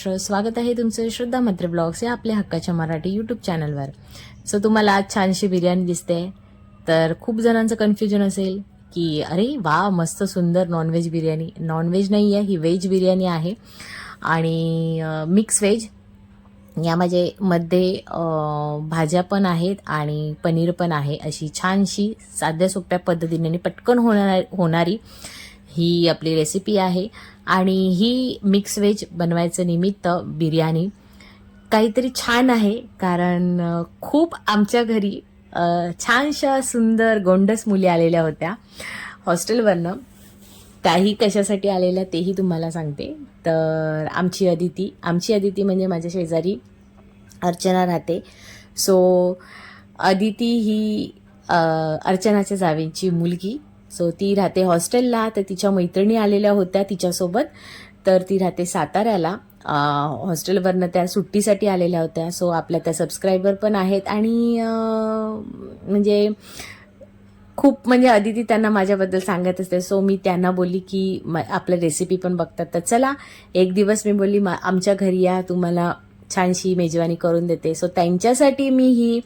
महाराष्ट्र स्वागत आहे तुमचं श्रद्धा मत्रे ब्लॉग्स या आपल्या हक्काच्या मराठी यूट्यूब चॅनलवर सो तुम्हाला आज छानशी बिर्याणी दिसते. तर खूप जणांचं कन्फ्युजन असेल की अरे वा मस्त सुंदर नॉनव्हेज बिर्याणी. नॉनव्हेज नाही आहे ही व्हेज बिर्याणी आहे. आणि मिक्स व्हेज यामध्ये मध्ये भाज्या पण आहेत आणि पनीर पण आहे. अशी छानशी साध्या सोप्या पद्धतीने आणि पटकन होणार होणारी ही आपली रेसिपी आहे. आणि ही मिक्स व्हेज बनवायचं निमित्त बिर्याणी काहीतरी छान आहे कारण खूप आमच्या घरी छानशा सुंदर गोंडस मुली आलेल्या होत्या हॉस्टेलवरनं. त्याही कशासाठी आलेल्या तेही तुम्हाला सांगते. तर आमची अदिती आमची अदिती म्हणजे माझ्या शेजारी अर्चना राहते. सो अदिती ही अर्चनाच्या जावेची मुलगी. सो ती राहते हॉस्टेलला तर तिच्या मैत्रिणी आलेल्या होत्या तिच्यासोबत. तर ती राहते साताऱ्याला. हॉस्टेलवरनं त्या सुट्टीसाठी आलेल्या होत्या. सो आपल्या त्या सबस्क्रायबर पण आहेत. आणि म्हणजे खूप म्हणजे अदिती त्यांना माझ्याबद्दल सांगत असते. सो मी त्यांना बोलली की म- आपल्या रेसिपी पण बघतात. तर चला एक दिवस मी बोलली "मा- आमच्या घरी या. तुम्हाला छानशी मेजवानी करून देते. सो त्यांच्यासाठी मी ही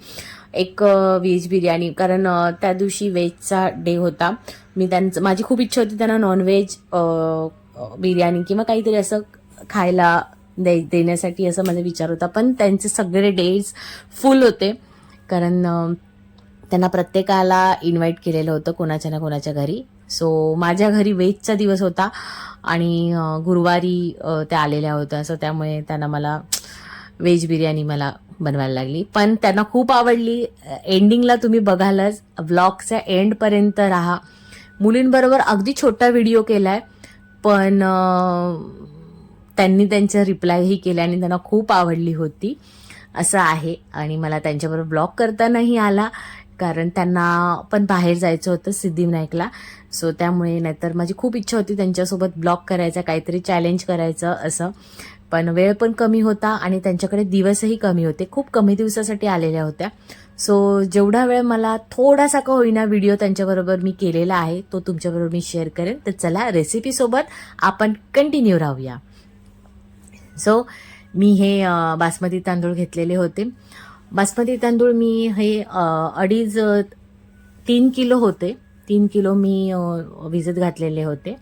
एक व्हेज बिर्याणी. कारण त्या दिवशी व्हेजचा डे होता. मी त्यांचं माझी खूप इच्छा होती त्यांना नॉनव्हेज बिर्याणी किंवा काहीतरी असं खायला दे देण्यासाठी असं माझा विचार होता. पण त्यांचे सगळे डेज फुल होते. कारण त्यांना प्रत्येकाला इन्व्हाइट केलेलं होतं कोणाच्या ना कोणाच्या घरी. सो माझ्या घरी वेजचा दिवस होता. आणि गुरुवारी त्या आलेल्या होत्या. सो त्यामुळे त्यांना मला व्हेज बिर्याणी मला बनवायला लागली. पण त्यांना खूप आवडली. एंडिंगला तुम्ही बघालच. व्लॉगच्या एंडपर्यंत राहा. मुलींबरोबर अगदी छोटा व्हिडिओ केलाय. पण त्यांनी त्यांच्या रिप्लायही केलं आणि त्यांना खूप आवडली होती. असं आहे. आणि मला त्यांच्याबरोबर ब्लॉग करतानाही आला. कारण त्यांना पण बाहेर जायचं होतं सिद्धिविनायकला सो त्यामुळे नाहीतर माझी खूप इच्छा होती त्यांच्यासोबत ब्लॉग करायचा काहीतरी चॅलेंज करायचं असं. पण वेळ पण कमी होता आणि त्यांच्याकडे दिवसही कमी होते. खूप कमी दिवसासाठी आलेल्या होत्या. सो जेवढा वेळ मला थोडासा का होईना व्हिडिओ त्यांच्याबरोबर मी केलेला आहे तो तुमच्याबरोबर मी शेअर करेन. तर चला रेसिपीसोबत आपण कंटिन्यू राहूया. सो मी हे बासमती तांदूळ घेतलेले होते. बासमती तांदूळ मी हे अडीच तीन किलो होते. तीन किलो मी भिजत घातलेले होते.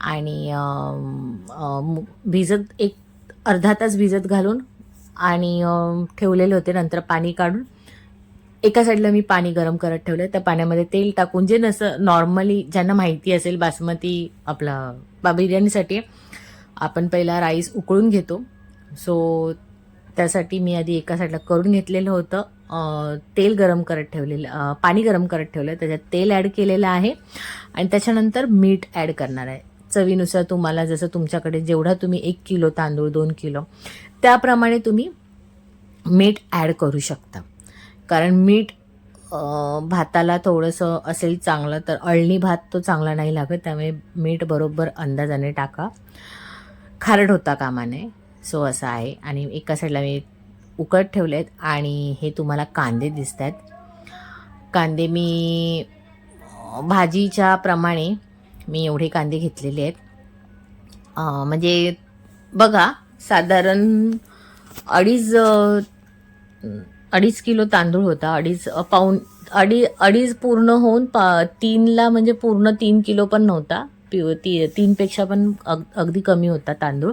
आणि भिजत एक अर्धा तास भिजत घालून आणि ठेवलेले होते नंतर पाणी काढून. एका साईडला मी पाणी गरम करत ठेवलं. त्या पाण्यामध्ये तेल टाकून जे नसं नॉर्मली ज्यांना माहिती असेल बासमती आपला बा बिर्याणीसाठी आपण पहिला राईस उकळून घेतो. सो त्यासाठी मी आधी एका साईडला करून घेतलेलं होतं. तेल गरम करत ठेवलेलं पाणी गरम करत ठेवलं. त्याच्यात तेल ॲड केलेलं आहे. आणि त्याच्यानंतर मीठ ॲड करणार आहे. चवीनुसार तुम्हाला जसं तुमच्याकडे जेवढा तुम्ही एक किलो तांदूळ दोन किलो त्याप्रमाणे तुम्ही मीठ ॲड करू शकता. कारण मीठ भाताला थोडंसं असेल चांगलं तर अळणी भात तो चांगला नाही लागत त्यामुळे मीठ बरोबर अंदाजाने टाका. खारट होता कामाने सो असं आहे. आणि एका साईडला मी उकळत आहेत आणि हे तुम्हाला कांदे दिसत आहेत कांदे मी भाजीच्या प्रमाणे मी एवढे कांदे घेतलेले आहेत. म्हणजे बघा साधारण अडीच अडीच किलो तांदूळ होता. अडीच पाऊन अडी अडीच पूर्ण होऊन पा तीनला म्हणजे पूर्ण तीन किलो पण नव्हता. पि- ती तीनपेक्षा पण अग अगदी कमी होता तांदूळ.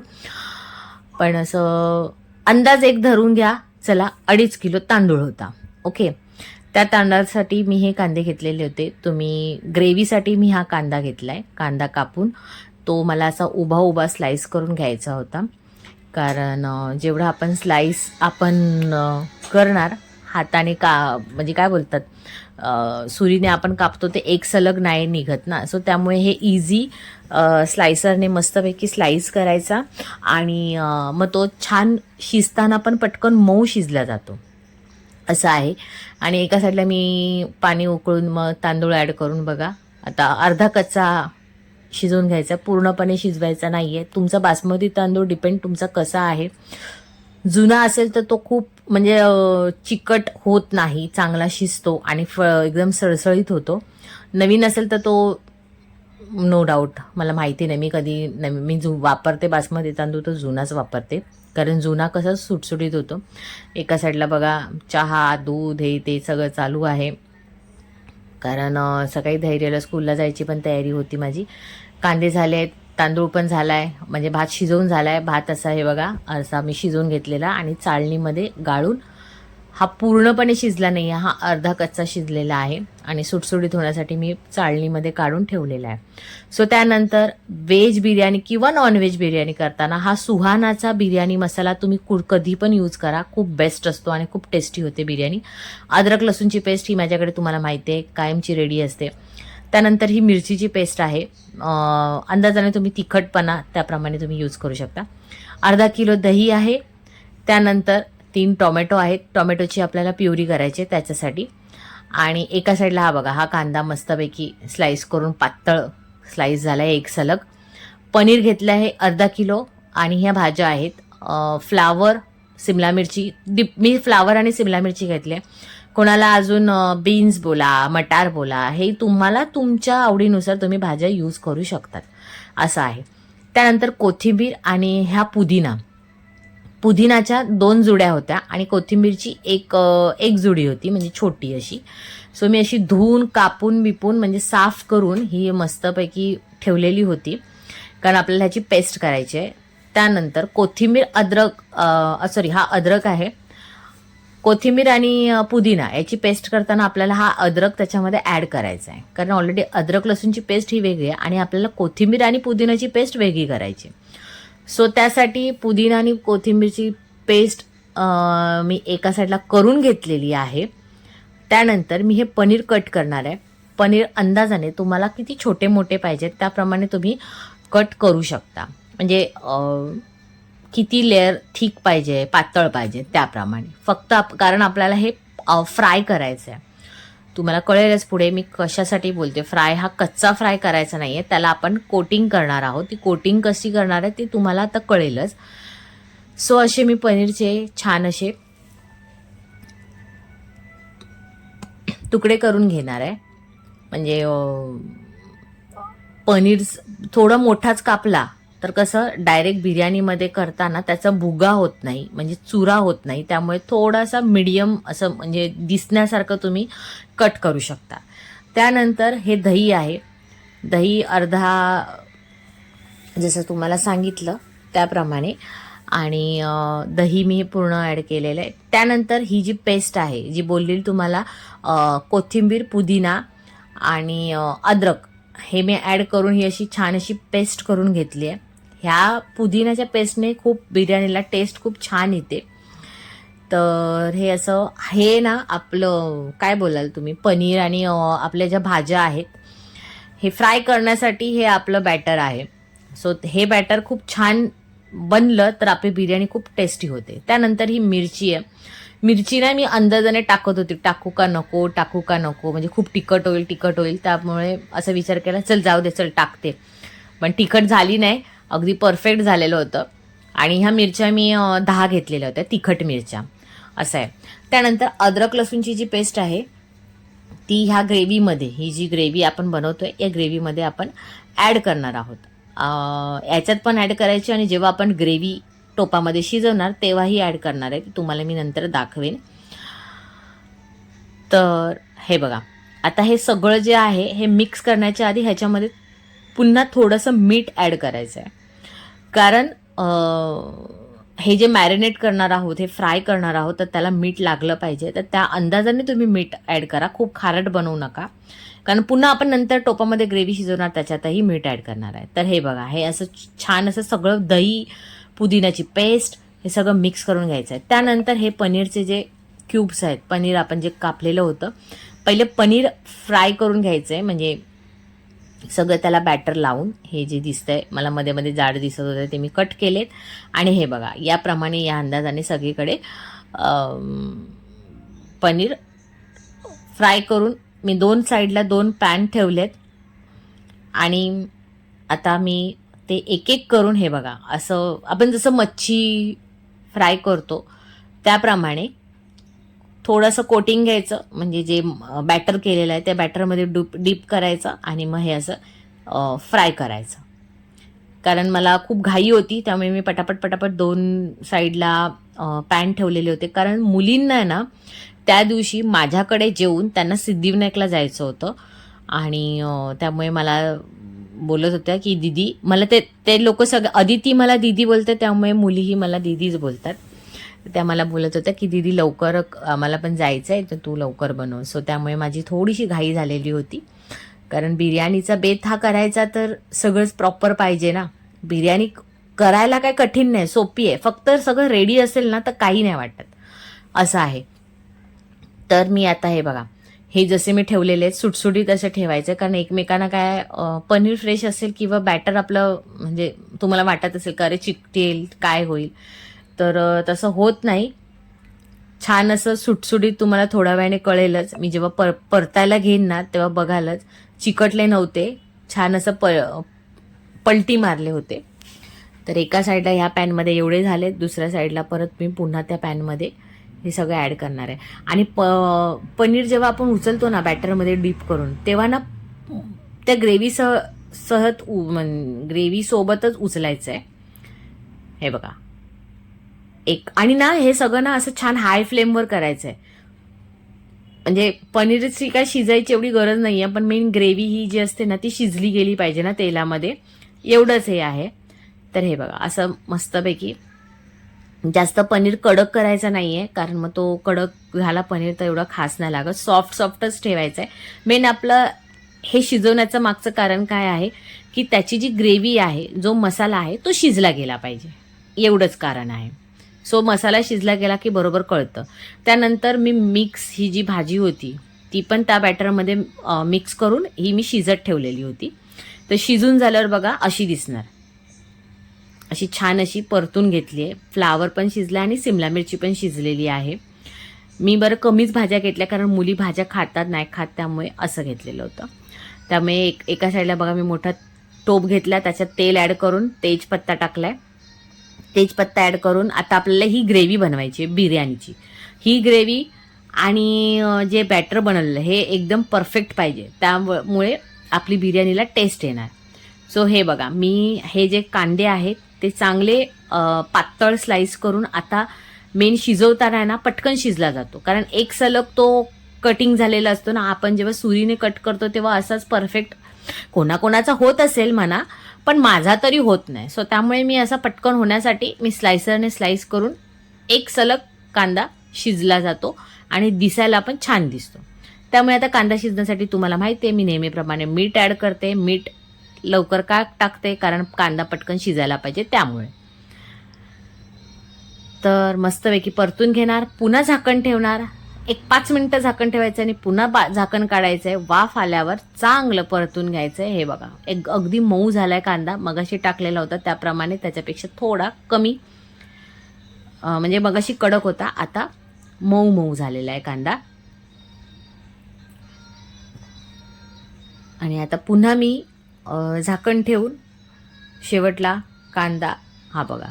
पण असं अंदाज एक धरून घ्या. चला अडीच किलो तांदूळ होता. ओके? त्या तांदळासाठी मी हे कांदे घेतलेले होते. तुम्ही ग्रेव्हीसाठी मी हा कांदा घेतला आहे कांदा कापून तो मला असा उभा उभा स्लाईस करून घ्यायचा होता. कारण जेवढा आपण स्लाईस आपण करणार हाताने का म्हणजे काय बोलतात सुरीने आपण कापतो ते एक सलग नाही निघत ना. सो त्यामुळे हे इझी स्लायसरने मस्तपैकी स्लाईस करायचा. आणि मग तो छान शिजताना पण पटकन मऊ शिजला जातो. असं आहे. आणि एका साईडला मी पाणी उकळून मग तांदूळ ॲड करून बघा. आता अर्धा कच्चा शिजवून घ्यायचा. पूर्णपणे शिजवायचा नाही आहे तुमचा बासमती तांदूळ डिपेंड तुमचा कसा आहे. जुना असेल तर तो खूप म्हणजे चिकट होत नाही. चांगला शिजतो आणि फ एकदम सळसळीत होतो. नवीन असेल तर तो नो डाऊट मला माहिती नाही. मी कधी नवी मी जु वापरते बासमती तांदूळ तो जुनाच वापरते. कारण जुना कसं सुटसुटीत होतो. एका साईडला बघा चहा दूध हे ते सगळं चालू आहे. कारण सकाळी धैर्याला स्कूलला जायची पण तयारी होती माझी. कांदे झाले आहेत तांदूळ पण झाला आहे म्हणजे भात शिजवून झाला आहे भात असा हे बघा असा मी शिजवून घेतलेला आणि चाळणीमध्ये गाळून हा पूर्णपणे शिजला नाही आहे हा अर्धा कच्चा शिजलेला आहे आणि सुटसुटीत होण्यासाठी मी चाळणीमध्ये काढून ठेवलेला आहे. सो त्यानंतर व्हेज बिर्याणी किंवा नॉनव्हेज बिर्याणी करताना हा सुहानाचा बिर्याणी मसाला तुम्ही कु कधी पण यूज करा. खूप बेस्ट असतो आणि खूप टेस्टी होते बिर्याणी. अद्रक लसूणची पेस्ट ही माझ्याकडे तुम्हाला माहिती आहे कायमची रेडी असते. त्यानंतर ही मिरचीची पेस्ट आहे. अंदाजाने तुम्ही तिखटपणा त्याप्रमाणे तुम्ही यूज करू शकता. अर्धा किलो दही आहे. त्यानंतर तीन टोमॅटो आहेत. टोमॅटोची आपल्याला प्युरी करायची आहे त्याच्यासाठी. आणि एका साईडला हा बघा हा कांदा मस्तपैकी स्लाईस करून पातळ स्लाईस झाला आहे एक सलग. पनीर घेतलं आहे अर्धा किलो आणि ह्या भाज्या आहेत. फ्लावर सिमला मिरची डिप मी फ्लावर आणि सिमला मिरची घेतली कोणाला अजून बीन्स बोला मटार बोला हे तुम्हाला तुमच्या आवडीनुसार तुम्ही भाज्या यूज करू शकतात. असं आहे. त्यानंतर कोथिंबीर आणि ह्या पुदिना. पुदिनाच्या दोन जुड्या होत्या आणि कोथिंबीरची एक एक जुडी होती म्हणजे छोटी अशी. सो मी अशी धुवून कापून बिपून म्हणजे साफ करून ही मस्तपैकी ठेवलेली होती. कारण आपल्याला ह्याची पेस्ट करायची आहे. त्यानंतर कोथिंबीर अद्रक सॉरी हा अद्रक आहे. कोथिंबीर आणि पुदिना याची पेस्ट करताना आपल्याला हा अद्रक त्याच्यामध्ये ॲड करायचा आहे. कारण ऑलरेडी अद्रक लसूणची पेस्ट ही वेगळी आहे आणि आपल्याला कोथिंबीर आणि पुदिनाची पेस्ट वेगळी करायची सो त्यासाठी पुदिना आणि कोथिंबीरची पेस्ट मी एका साईडला करून घेतलेली आहे. त्यानंतर मी हे पनीर कट करणार आहे. पनीर अंदाजाने तुम्हाला किती छोटे मोठे पाहिजेत त्याप्रमाणे तुम्ही कट करू शकता. म्हणजे किती लेअर थिक पाहिजे पातळ पाहिजे त्याप्रमाणे. फक्त आप कारण आपल्याला हे फ्राय करायचं आहे तुम्हाला कळेलच पुढे मी कशासाठी बोलते फ्राय हा कच्चा फ्राय करायचा नाही आहे त्याला आपण कोटिंग करणार आहोत. ती कोटिंग कशी करणार आहे ती तुम्हाला आता कळेलच. सो असे मी पनीरचे छान असे तुकडे करून घेणार आहे. म्हणजे पनीर थोडं थोडा मोठाच कापला. तर कसं डायरेक्ट बिर्याणीमध्ये करताना त्याचा भुगा होत नाही म्हणजे चुरा होत नाही त्यामुळे थोडासा मीडियम असं म्हणजे दिसण्यासारखं तुम्ही कट करू शकता. त्यानंतर हे दही आहे. दही अर्धा जसं तुम्हाला सांगितलं त्याप्रमाणे. आणि दही मी पूर्ण ॲड केलेलं आहे. त्यानंतर ही जी पेस्ट आहे जी बोललेली तुम्हाला कोथिंबीर पुदिना आणि अद्रक हे मी ॲड करून ही अशी छान अशी पेस्ट करून घेतली आहे. ह्या पुदिन्याच्या पेस्टने खूप बिर्याणीला टेस्ट खूप छान येते. तर हे असं हे ना आपलं काय बोलाल तुम्ही? पनीर आणि आपल्या ज्या भाज्या आहेत हे फ्राय करण्यासाठी हे आपलं बॅटर आहे. सो हे बॅटर खूप छान बनलं तर आपली बिर्याणी खूप टेस्टी होते. त्यानंतर ही मिरची आहे. मिरची ना मी अंदाजाने टाकत होती. टाकू का नको टाकू का नको? म्हणजे खूप तिखट होईल तिखट होईल. त्यामुळे असा विचार केला चल जाऊ दे चल टाकते. पण तिखट झाली नाही. अगदी परफेक्ट झालेलं होतं. आणि ह्या मिरच्या मी दहा घेतलेल्या होत्या तिखट मिरच्या. असं आहे. त्यानंतर अद्रक लसूणची जी पेस्ट आहे ती ह्या ग्रेव्हीमध्ये ही जी ग्रेव्ही आपण बनवतो आहे या ग्रेव्हीमध्ये आपण ॲड करणार आहोत. याच्यात पण ॲड करायची आणि जेव्हा आपण ग्रेव्ही टोपामध्ये शिजवणार तेव्हाही ॲड करणार आहे. तुम्हाला मी नंतर दाखवेन. तर हे बघा. आता हे सगळं जे आहे हे मिक्स करण्याच्या आधी ह्याच्यामध्ये पुन्हा थोडंसं मीठ ॲड करायचं आहे कारण हे जे मॅरिनेट करणार आहोत हे फ्राय करणार आहोत तर त्याला मीठ लागलं पाहिजे. तर त्या अंदाजाने तुम्ही मीठ ॲड करा. खूप खारट बनवू नका. कारण पुन्हा आपण नंतर टोपामध्ये ग्रेव्ही शिजवणार त्याच्यातही मीठ ॲड करणार आहे. तर हे बघा हे असं छान असं सगळं दही पुदिन्याची पेस्ट हे सगळं मिक्स करून घ्यायचं आहे. त्यानंतर हे पनीरचे जे क्यूब्स आहेत पनीर आपण जे कापलेलं होतं पहिले पनीर फ्राय करून घ्यायचं आहे म्हणजे सगळं त्याला बॅटर लावून हे जे दिसतंय मला मध्ये मध्ये जाड दिसत होते ते मी कट केलेत. आणि हे बघा याप्रमाणे या अंदाजाने सगळीकडे पनीर फ्राय करून मी दोन साईडला दोन पॅन ठेवलेत. आणि आता मी ते एक एक करून हे बघा असं आपण जसं मच्छी फ्राय करतो त्याप्रमाणे थोडंसं कोटिंग घ्यायचं. म्हणजे जे बॅटर केलेलं आहे त्या बॅटरमध्ये डूप डीप करायचं आणि मग हे असं फ्राय करायचं. कारण मला खूप घाई होती त्यामुळे मी पटापट पटापट दोन साईडला पॅन ठेवलेले होते. कारण मुलींना आहे ना त्या दिवशी माझ्याकडे जेवून त्यांना सिद्धिविनायकला जायचं होतं. आणि त्यामुळे मला बोलत होत्या की दीदी मला ते ते लोक सगळं अदिती मला दीदी बोलते त्यामुळे मुलीही मला दीदीच बोलतात. त्या मला बोलत होत्या की दीदी लवकर आम्हाला पण जायचं आहे तर तू लवकर बनव. सो त्यामुळे माझी थोडीशी घाई झालेली होती. कारण बिर्याणीचा बेत हा करायचा तर सगळंच प्रॉपर पाहिजे ना. बिर्याणी करायला काय कठीण नाही सोपी आहे. फक्त सगळं रेडी असेल ना तर काही नाही वाटत. असं आहे. तर मी आता हे बघा. हे जसे मी ठेवलेले आहेत सुटसुटीत असं ठेवायचं. कारण एकमेकांना काय पनीर फ्रेश असेल किंवा बॅटर आपलं म्हणजे तुम्हाला वाटत असेल का अरे चिकटेल काय होईल? तर तसं होत नाही. छान असं सुटसुटीत तुम्हाला थोड्या वेळाने कळेलच. मी जेव्हा पर परतायला घेईन ना तेव्हा बघालच. चिकटले नव्हते. छान असं प पलटी मारले होते. तर एका साईडला ह्या पॅनमध्ये एवढे झाले दुसऱ्या साईडला परत मी पुन्हा त्या पॅनमध्ये हे सगळं ॲड करणार आहे. आणि प पनीर जेव्हा आपण उचलतो ना बॅटरमध्ये डीप करून तेव्हा ना त्या ग्रेव्हीसह सहत ग्रेव्ही उचलायचं आहे हे बघा. एक. आणि ना हे सगळं ना असं छान हाय फ्लेमवर करायचं आहे म्हणजे पनीरची काय शिजायची एवढी गरज नाही आहे पण मेन ग्रेव्ही ही जी असते ना ती शिजली गेली पाहिजे ना तेलामध्ये. एवढंच हे आहे. तर हे बघा असं मस्तपैकी. जास्त पनीर कडक करायचा नाही आहे कारण मग तो कडक झाला पनीर तर एवढा खास नाही लागत. सॉफ्ट सॉफ्टच ठेवायचं आहे मेन आपलं हे शिजवण्याचं मागचं कारण काय आहे की त्याची जी ग्रेव्ही आहे जो मसाला आहे तो शिजला गेला पाहिजे. एवढंच कारण आहे. सो मसाला शिजला गेला की बरोबर कळतं. त्यानंतर मी मिक्स ही जी भाजी होती ती पण त्या बॅटरमध्ये मिक्स करून ही मी शिजत ठेवलेली होती. तर शिजून झाल्यावर बघा अशी दिसणार. अशी छान अशी परतून घेतली आहे. फ्लावर पण शिजला आणि सिमला मिरची पण शिजलेली आहे. मी बरं कमीच भाज्या घेतल्या कारण मुली भाज्या खातात नाही खात त्यामुळे असं घेतलेलं होतं. त्यामुळे एक एका साईडला बघा मी मोठा टोप घेतला त्याच्यात तेल ॲड करून तेजपत्ता टाकलाय. तेजपत्ता ॲड करून आता आपल्याला ही ग्रेव्ही बनवायची आहे बिर्याणीची. ही ग्रेव्ही आणि जे बॅटर बनवलेलं हे एकदम परफेक्ट पाहिजे. त्यामुळे आपली बिर्याणीला टेस्ट येणार. सो हे बघा मी हे जे कांदे आहेत ते चांगले पातळ स्लाइस करून आता मेन शिजवताना आहे ना पटकन शिजला जातो. कारण एक सलग तो कटिंग झालेला असतो ना आपण जेव्हा सुरीने कट करतो तेव्हा असाच परफेक्ट कोणाकोणाचा होत असेल म्हणा पण माझा तरी होत नाही. सो त्यामुळे मी असा पटकन होण्यासाठी मी स्लायसरने स्लाईस करून एक सलग कांदा शिजला जातो आणि दिसायला पण छान दिसतो. त्यामुळे आता कांदा शिजण्यासाठी तुम्हाला माहिती आहे मी नेहमीप्रमाणे मीठ ॲड करते. मीठ लवकर का टाकते? कारण कांदा पटकन शिजायला पाहिजे त्यामुळे. तर मस्तपैकी परतून घेणार पुन्हा झाकण ठेवणार. एक पाच मिनिटं झाकण ठेवायचं आणि पुन्हा बा झाकण काढायचंय. वाफ आल्यावर चांगलं परतून घ्यायचंय. हे बघा. एक अगदी मऊ झालाय कांदा. मगाशी टाकलेला होता. त्याप्रमाणे त्याच्यापेक्षा थोडा कमी म्हणजे मगाशी कडक होता. आता मऊ मऊ झालेला आहे कांदा. आणि आता पुन्हा मी झाकण ठेवून शेवटला कांदा. हा बघा.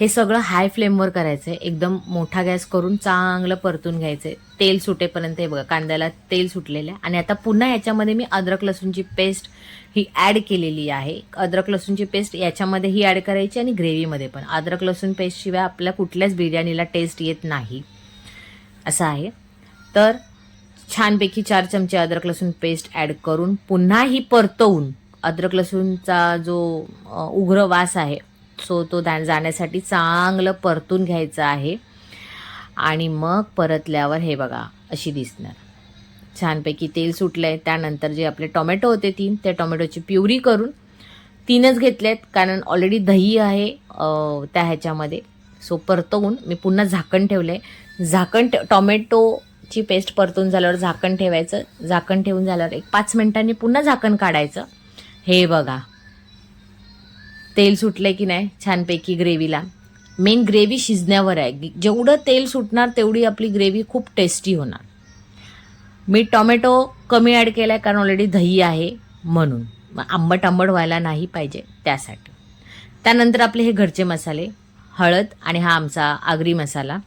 हे सगळं हाय फ्लेमवर करायचं आहे एकदम मोठा गॅस करून चांगलं परतून घ्यायचं आहे तेल सुटेपर्यंत हे बघा कांद्याला तेल सुटलेलं आहे. आणि आता पुन्हा याच्यामध्ये मी अद्रक लसूणची पेस्ट ही ॲड केलेली आहे. अद्रक लसूणची पेस्ट याच्यामध्ये ही ॲड करायची आणि ग्रेव्हीमध्ये पण. अद्रक लसूण पेस्टशिवाय आपल्या कुठल्याच बिर्याणीला टेस्ट येत नाही. असं आहे. तर छानपैकी चार चमचे अद्रक लसूण पेस्ट ॲड करून पुन्हा ही परतवून अद्रक लसूणचा जो उग्र वास आहे सो तो दा जाण्यासाठी चांगलं परतून घ्यायचं आहे. आणि मग परतल्यावर हे बघा अशी दिसणार. छानपैकी तेल सुटलं आहे त्यानंतर जे आपले टोमॅटो होते तीन त्या टोमॅटोची प्युरी करून तीनच घेतलेत कारण ऑलरेडी दही आहे त्या ह्याच्यामध्ये. सो परतवून मी पुन्हा झाकण ठेवलं आहे झाकण ठे टोमॅटोची पेस्ट परतून झाल्यावर झाकण ठेवायचं. झाकण ठेवून झाल्यावर एक पाच मिनिटांनी पुन्हा झाकण काढायचं. हे बघा. तेल सुटलंय की नाही छानपैकी ग्रेव्हीला? मेन ग्रेव्ही शिजण्यावर आहे. जेवढं तेल सुटणार तेवढी आपली ग्रेव्ही खूप टेस्टी होणार. मी टोमॅटो कमी ॲड केला आहे कारण ऑलरेडी दही आहे म्हणून. मग आंबट आंबट व्हायला नाही पाहिजे त्यासाठी. त्यानंतर आपले हे घरचे मसाले हळद आणि हा आमचा आगरी मसाला.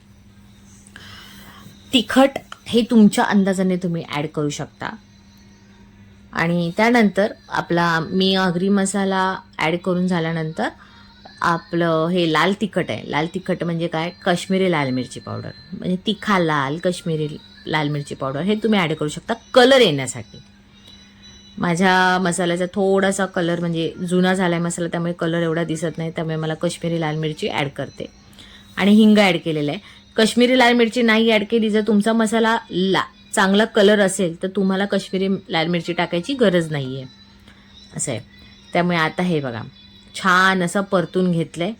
तिखट हे तुमच्या अंदाजाने तुम्ही ॲड करू शकता. आणि त्यानंतर आपला मी अगरी मसाला ॲड करून झाल्यानंतर आपलं हे लाल तिखट आहे. लाल तिखट म्हणजे काय? काश्मीरी लाल मिरची पावडर. म्हणजे तिखा लाल काश्मीरी लाल मिरची पावडर हे तुम्ही ॲड करू शकता. कलर येण्यासाठी. माझ्या मसाल्याचा थोडासा कलर म्हणजे जुना झाला आहे मसाला त्यामुळे कलर एवढा दिसत नाही. त्यामुळे मला काश्मीरी लाल मिरची ॲड करते. आणि हिंग ॲड केलेलं आहे. काश्मीरी लाल मिरची नाही ॲड केली जर तुमचा मसाला ला चांगला कलर असेल तर तुम्हाला कश्मीरी लाल मिरची टाकायची गरज नाही आहे असं आहे. त्यामुळे आता हे बघा. छान असं परतून घेतलं आहे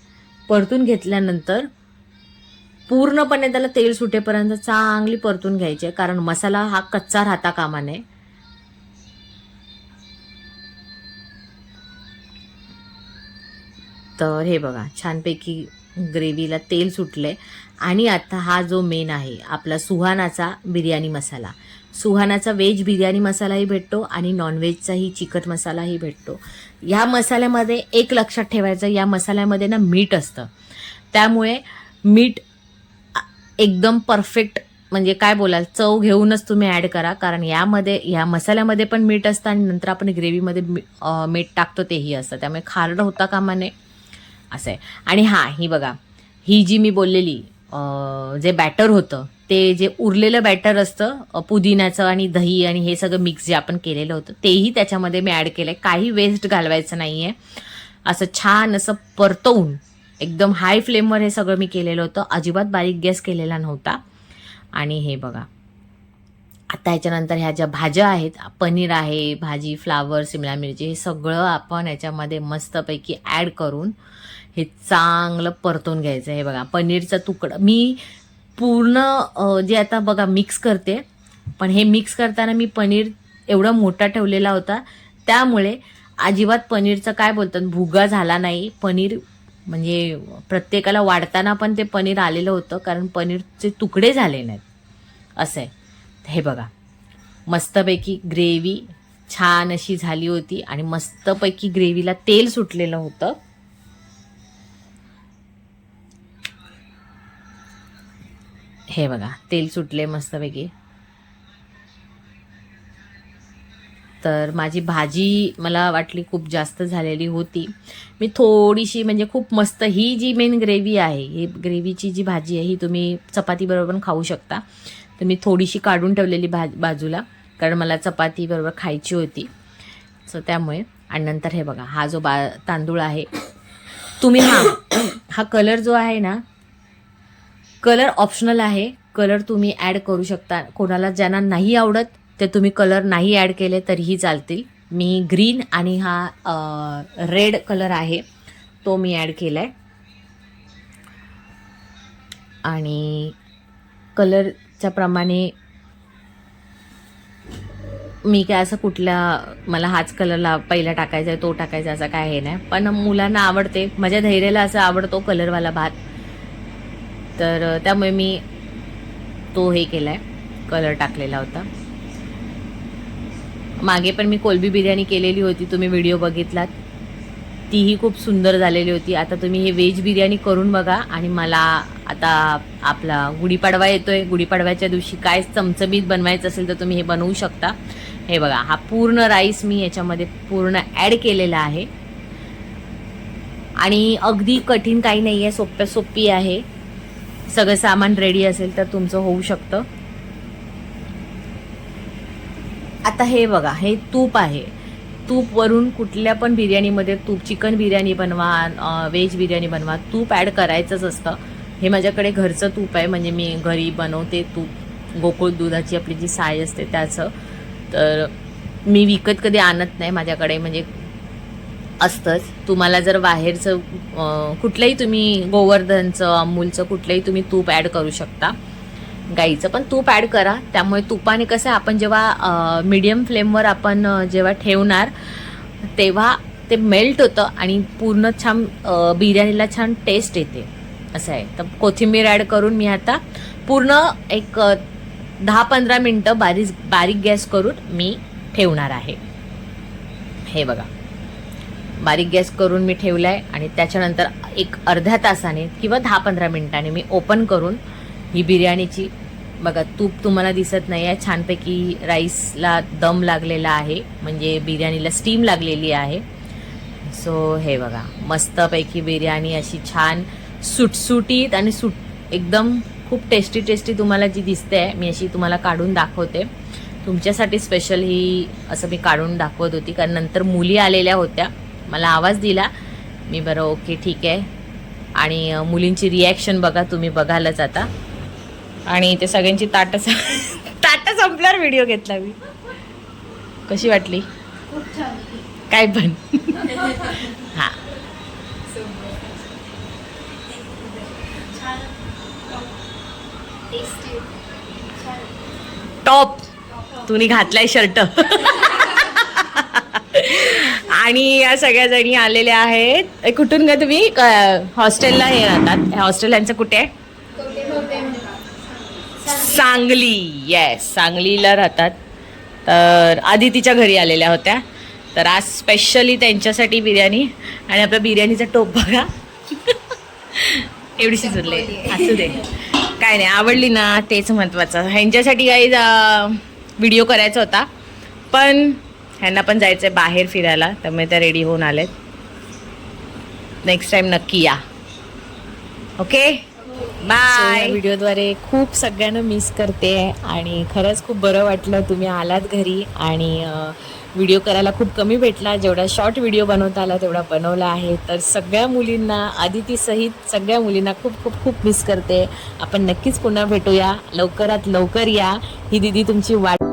परतून घेतल्यानंतर पूर्णपणे त्याला तेल सुटेपर्यंत चांगली परतून घ्यायची आहे. कारण मसाला हा कच्चा राहता कामा नये. तर हे बघा. छानपैकी ग्रेव्हीला तेल सुटले आणि आता हा जो मेन आहे आपला सुहानाचा बिर्याणी मसाला. सुहानाचा व्हेज बिर्याणी मसालाही भेटतो आणि नॉनव्हेजचाही चिकट मसालाही भेटतो. या मसाल्यामध्ये एक लक्षात ठेवायचं या मसाल्यामध्ये ना मीठ असतं. त्यामुळे मीठ एकदम परफेक्ट म्हणजे काय बोलाल चव घेऊनच तुम्ही ॲड करा. कारण यामध्ये या मसाल्यामध्ये पण मीठ असतं आणि नंतर आपण ग्रेव्हीमध्ये मी- मीठ टाकतो तेही असतं. त्यामुळे खारड होता कामा नये. असं आहे. आणि हां ही बघा ही जी मी बोललेली जे बॅटर होतं ते जे उरलेलं बॅटर असतं पुदिन्याचं आणि दही आणि हे सगळं मिक्स जे आपण केलेलं होतं तेही त्याच्यामध्ये मी ॲड केलं आहे काही वेस्ट घालवायचं नाही आहे असं छान असं परतवून एकदम हाय फ्लेमवर हे सगळं मी केलेलं होतं. अजिबात बारीक गॅस केलेला नव्हता. आणि हे बघा आता याच्यानंतर ह्या ज्या भाज्या आहेत पनीर आहे भाजी फ्लावर शिमला मिरची हे सगळं आपण याच्यामध्ये मस्तपैकी ॲड करून हे चांगलं परतून घ्यायचं हे बघा पनीरचा तुकडा. मी पूर्ण जे आता बघा मिक्स करते. पण हे मिक्स करताना मी पनीर एवढा मोठा ठेवलेला होता. त्यामुळे अजिबात पनीरचं काय बोलतात भुगा झाला नाही. पनीर म्हणजे प्रत्येकाला वाढताना पण ते पनीर आलेलं होतं कारण पनीरचे तुकडे झाले नाहीत. असं आहे. हे बघा मस्तपैकी ग्रेव्ही छान अशी झाली होती आणि मस्तपैकी ग्रेव्हीला तेल सुटलेलं होतं. हे बघा तेल सुटले मस्तपैकी. तर माझी भाजी मला वाटली खूप जास्त झालेली होती. मी थोडीशी म्हणजे खूप मस्त ही जी मेन ग्रेव्ही आहे ही ग्रेव्हीची जी भाजी आहे ही तुम्ही चपातीबरोबर पण खाऊ शकता. तर मी थोडीशी काढून ठेवलेली भा बाजूला कारण मला चपातीबरोबर खायची होती. सो त्यामुळे आणि नंतर हे बघा हा जो बा तांदूळ आहे. तुम्ही हा हा कलर जो आहे ना कलर ऑप्शनल आहे. कलर तुम्ही ॲड करू शकता. कोणाला ज्यांना नाही आवडत ते तुम्ही कलर नाही ॲड केले तरीही चालतील. मी ग्रीन आणि हा रेड कलर आहे तो मी ॲड केला आहे आणि कलरच्या प्रमाणे मी काय असं कुठल्या मला हाच कलरला पहिला टाकायचा आहे तो टाकायचा असं काय हे नाही. पण मुलांना आवडते. माझ्या धैर्याला असं आवडतो कलरवाला भात. तर त्यामुळे मी तो हे केला आहे कलर टाकलेला होता. मागे पण मी कोलबी बिर्याणी केलेली होती तुम्ही व्हिडिओ बघितलात. तीही खूप सुंदर झालेली होती. आता तुम्ही हे व्हेज बिर्याणी करून बघा आणि मला आता आपला गुढीपाडवा येतो आहे गुढीपाडव्याच्या दिवशी काय चमचमीत बनवायचं असेल तर तुम्ही हे बनवू शकता. हे बघा हा पूर्ण राईस मी याच्यामध्ये पूर्ण ॲड केलेला आहे. आणि अगदी कठीण काही नाही आहे सोप्या सोपी आहे. सगळं सामान रेडी असेल तर तुमचं होऊ शकतं. आता हे बघा हे तूप आहे. तूप वरून कुठल्या पण बिर्याणीमध्ये तूप चिकन बिर्याणी बनवा व्हेज बिर्याणी बनवा तूप ॲड करायचंच असतं. हे माझ्याकडे घरचं तूप आहे म्हणजे मी घरी बनवते तूप गोकुळ दुधाची आपली जी साय असते त्याचं. तर मी विकत कधी आणत नाही माझ्याकडे म्हणजे असतंच. तुम्हाला जर बाहेरचं कुठलंही तुम्ही गोवर्धनचं अमूलचं कुठलंही तुम्ही तूप ॲड करू शकता. गाईचं पण तूप ॲड करा. त्यामुळे तुपाने कसं आहे, आपण जेव्हा मीडियम फ्लेमवर आपण जेव्हा ठेवणार तेव्हा ते मेल्ट होतं आणि पूर्ण छान बिर्याणीला छान टेस्ट येते. असं आहे. तर कोथिंबीर ॲड करून मी आता पूर्ण एक दहा पंधरा मिनटं बारीक बारीक गॅस करून मी ठेवणार आहे. हे बघा. बारीक गॅस करून मी ठेवला आहे आणि त्याच्यानंतर एक अर्ध्या तासाने किंवा दहा पंधरा मिनिटाने मी ओपन करून ही बिर्याणीची बघा तूप तुम्हाला दिसत नाही आहे छानपैकी राईसला दम लागलेला आहे म्हणजे बिर्याणीला स्टीम लागलेली आहे. सो हे बघा मस्तपैकी बिर्याणी अशी छान सुटसुटीत आणि सुट एकदम खूप टेस्टी टेस्टी तुम्हाला जी दिसते आहे मी अशी तुम्हाला काढून दाखवते. तुमच्यासाठी स्पेशल ही असं मी काढून दाखवत होती कारण नंतर मुली आलेल्या होत्या. मला आवाज दिला. मी बरं ओके ठीक आहे. आणि मुलींची रिॲक्शन बघा तुम्ही बघालच आता. आणि ते सगळ्यांची ताटं स- ताटं संपल्यावर व्हिडिओ घेतला मी. कशी वाटली? काय पण. हा. टॉप तुम्ही घातलाय शर्ट आणि या सगळ्या जणी आलेल्या आहेत. ए, कुठून का तुम्ही? क- हॉस्टेलला हे राहतात. हॉस्टेल यांचं कुठे? आहे सांगली. येस सांगलीला राहतात. तर आधी तिच्या घरी आलेल्या होत्या. तर आज स्पेशली त्यांच्यासाठी बिर्याणी आणि आपल्या बिर्याणीचा टोप बघा. एवढीशी उरले असू दे. काय नाही आवडली ना. तेच महत्त्वाचं ह्यांच्यासाठी काही व्हिडिओ करायचा होता. पण ह्यांना पण जायचं आहे बाहेर फिरायला त्यामुळे त्या रेडी होऊन आलेत. नेक्स्ट टाइम नक्की या. ओके बाय व्हिडिओद्वारे खूप सगळ्यांना मिस करते आणि खरंच खूप बरं वाटलं तुम्ही आलात घरी आणि व्हिडिओ करायला खूप कमी भेटला. जेवढा शॉर्ट व्हिडिओ बनवता आला तेवढा बनवला आहे. तर सगळ्या मुलींना आदिती सहित सगळ्या मुलींना खूप खूप खूप मिस करते. आपण नक्कीच पुन्हा भेटूया. लवकरात लवकर या. ही दिदी तुमची वाट